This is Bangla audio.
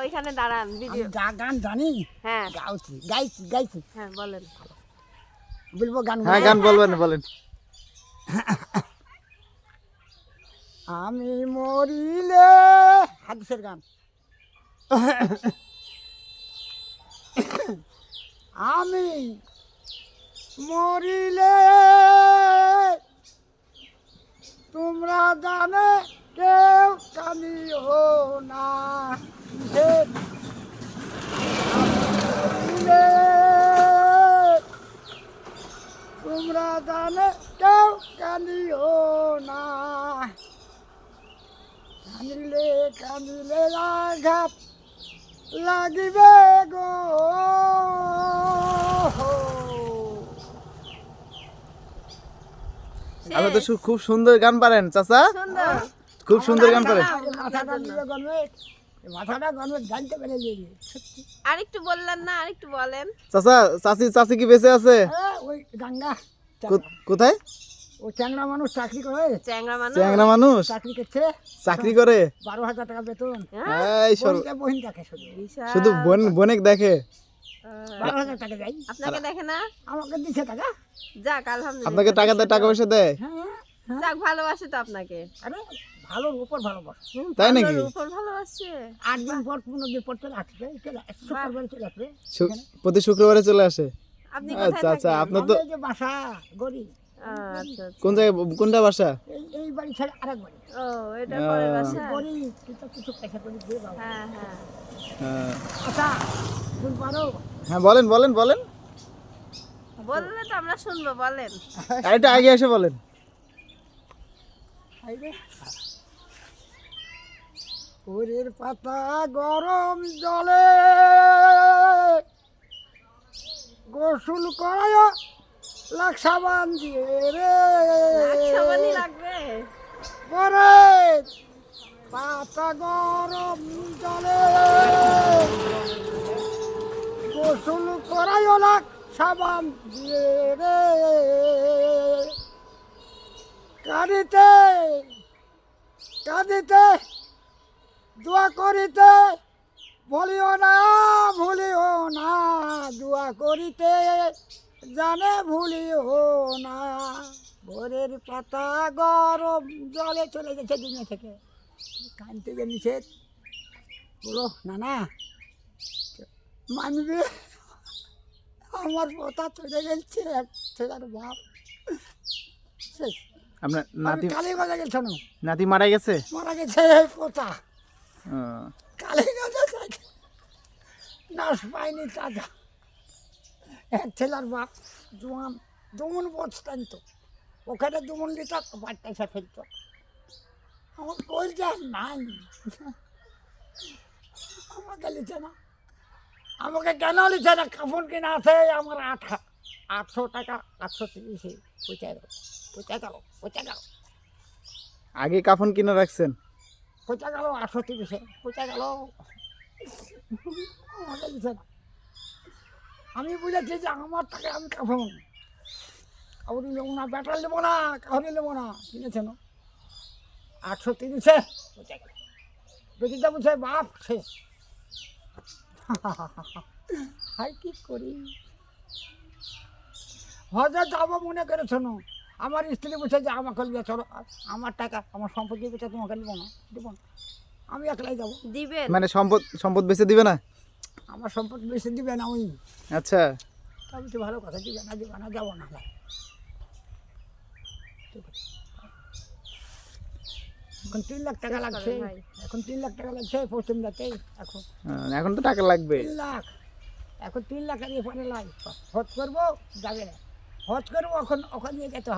ওইখানে দাঁড়ান আমি ভিডিও গান জানি। হ্যাঁ। গাইছি গাইছি গাইছি। হ্যাঁ বলেন। বলব গান হ্যাঁ গান বলবেন বলেন। আমি মরিলে হাদিসের গান। আমি মরিলে তোমরা জানে কেউ কানিও না। তোমরা জানে কেউ কানিও না কান্দিলে কান্দিলে আঘাত লাগিবে গো আপনি তো খুব সুন্দর গান পারেন চাচা। খুব সুন্দর গান পারেন। মাথাটা জানতে পেরে আরেকটু বললেন না আরেকটু বলেন। চাচা চাচি চাচি কি বেঁচে আছে? ওই গাঙ্গা কোথায়? ও চ্যাংড়া মানুষ চাকরি করে। চ্যাংরা মানুষ। চ্যাংরা মানুষ? চাকরি করছে। চাকরি করে? বারো হাজার টাকা বেতন। হ্যাঁ, এই সর বহিন থাকে শুধু। বোন বোনেক দেখে? বারো হাজার টাকা যাই আপনাকে দেখে না? আমাকে দিছে টাকা। যাক আলহামদুলিল্লাহ। আপনাকে টাকা দেয় টাকা পয়সা দেয়? হ্যাঁ। যাক ভালোবাসে তো আপনাকে। আরে ভালোর উপর ভালোবাস। তাই নাকি? উপর ভালোবাসে। আট দিন পর পনেরো দিন পর চলে আসবে শুক্রবারে চলে আসবে। প্রতি শুক্রবারে চলে আসে? আপনি আচ্ছা আচ্ছা আপনার তো বাসা গরিব আহ, আচ্ছা আচ্ছা। কোন জায়গায় কোনটা বাসা? এই বাড়ি ছাড়া আরেক বাড়ি। ও এটা পরের বাসা? কিন্তু কিছু পয়সা করে দিয়ে বাবা হ্যাঁ হ্যাঁ। হ্যাঁ। আচ্ছা পারো? হ্যাঁ বলেন বলেন বলেন। বললে তো আমরা শুনব বলেন। আরেকটা আগে এসে বলেন। ওরের পাতা গরম জলে। গোসল করায় লাক্সাবান দিয়ে রে। পরে পাতা গরম জলে। গোসল করায় লাখ সাবান দিয়ে রে। কাঁদিতে কাঁদিতে, দোয়া করিতে বলিও না, ভুলিও না, দোয়া করিতে, জানে ভুলিও না। ভোরের পাতা গরম জলে চলে গেছে দুনিয়া থেকে। কানতে যে নিষেধ। বলো না না মানবে? আমার পোতা চলে গেছে ছেলের বাপ। শেষ। আপনার নাতি আমি কালী গজা গেছে নাতি মারা গেছে? মারা গেছে পোতা পাইনি তাজা। এক ছেলের বাপ জোয়ান দুমন বসতেন তো ওখানে দুমন লিটার এসে ফেলতো। আমার কই যা নাই। আমাকে লিখে না। আমাকে কেন লিখে না? কাপড় কিনা আছে আমার আট আটশো টাকা আটশো তিরিশে পৌঁছে গেল গেল আগে কাফন কিনে রাখছেন? পৌঁছে গেল আটশো তিরিশে পৌঁছে গেল আমি বুঝেছি যে আমার টাকা আমি কাপড় কাউরি নেব না ব্যাটার নেব না কাউরি নেব না। কিনেছে না। আটশো তিরিশে গেল বেটিটা বুঝে বাপ শেষ। হাই কি করি? হজে যাব মনে করেছ না। আমার স্ত্রী বলছে যে আমাকে লিয়ে চলো। আমার টাকা আমার সম্পত্তি বেঁচে তোমাকে নেব না দেবো না। আমি একলাই যাব। দিবে? মানে সম্পদ সম্পদ বেচে দিবে না? আমার সম্পদ বেশি দিবে না ওই। আচ্ছা। তা বলছি ভালো কথা দিবে না দিবে না যাব না। এখন তিন লাখ টাকা লাগছে। ভাই। এখন তিন লাখ টাকা লাগছে পশ্চিম যাতে এখন হ্যাঁ, এখন তো টাকা লাগবে। তিন লাখ। এখন তিন লাখ আর এখানে লাই। হজ করব যাবে না। হজ করব এখন ওখানে নিয়ে যেতে হবে।